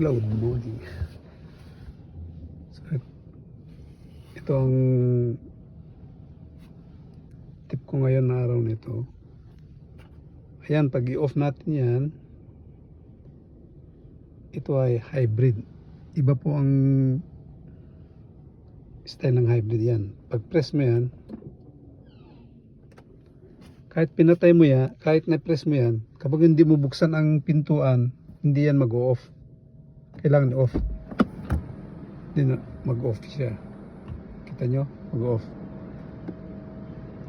Good morning. So, ito ang tip ko ngayon na araw nito. Ayan, pag i-off natin yan, ito ay hybrid. Iba po ang style ng hybrid yan. Pag press mo yan, kahit pinatay mo yan, kahit na-press mo yan, kapag hindi mo buksan ang pintuan, hindi yan mag-off. Kailangan off. Hindi na mag-off siya. Kita nyo? Mag-off.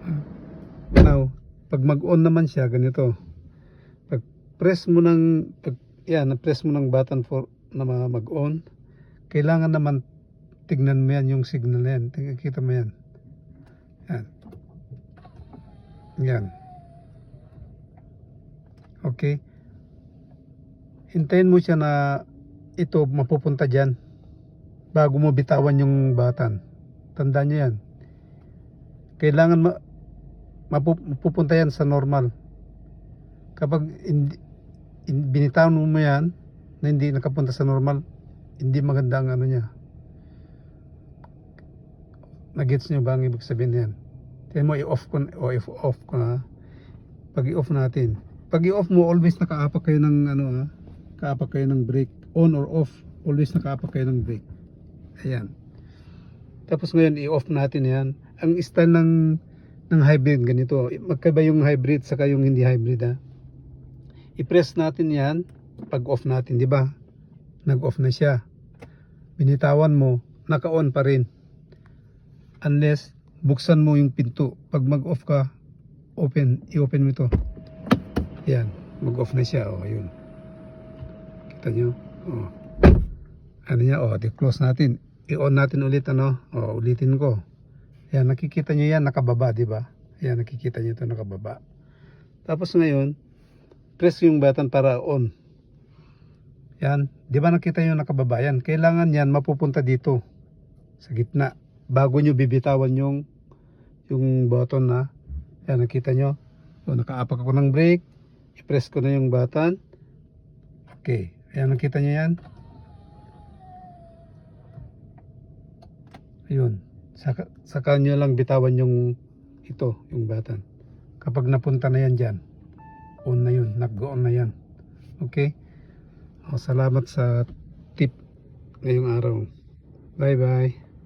Ah. Now, pag mag-on naman siya, ganito. Pag press mo ng, pag, yan, na-press mo ng button for, na ma- mag-on, kailangan naman tignan mo yan yung signal na yan. Kita mo yan. Yan. Yan. Okay. Hintayin mo siya na ito mapupunta dyan bago mo bitawan yung batan. Tandaan nyo yan. Kailangan ma mapu- mapupunta yan sa normal. Kapag binitawan mo yan na hindi nakapunta sa normal, hindi maganda ang ano niya. Nagets nyo ba ang ibig sabihin yan? Tingnan mo i-off ko o if off ko na. Pag i-off natin. Pag i-off mo always nakaapak kayo ng ano ha. Kaapak kayo ng brake on or off. Always nakaapak kayo ng brake. Ayan. Tapos ngayon i-off natin yan. Ang style ng ng hybrid ganito. Magkaiba yung hybrid saka yung hindi hybrid ha. I-press natin yan pag off natin, di ba? Nag-off na siya. Binitawan mo, naka-on pa rin. Unless buksan mo yung pinto. Pag mag-off ka, open, i-open mo ito. Yan, mag-off na siya. O, yun. Kita nyo? O. Ano niya? O, di-close natin. I-on natin ulit, ano? O, ulitin ko. Yan, nakikita nyo yan, nakababa, di ba? Yan, nakikita nyo ito, nakababa. Tapos ngayon, press yung button para on. Yan, di ba nakita nyo nakababa yan? Kailangan yan mapupunta dito, sa gitna, bago nyo bibitawan yung yung button na yan nakita nyo so, nakaapak ako ng brake i-press ko na yung button okay ayan nakita nyo yan? Ayun. Saka, saka nyo lang bitawan yung ito yung button. Kapag napunta na yan dyan on na yun nag-on na yan. Okay? O, salamat sa tip ngayong araw. Bye bye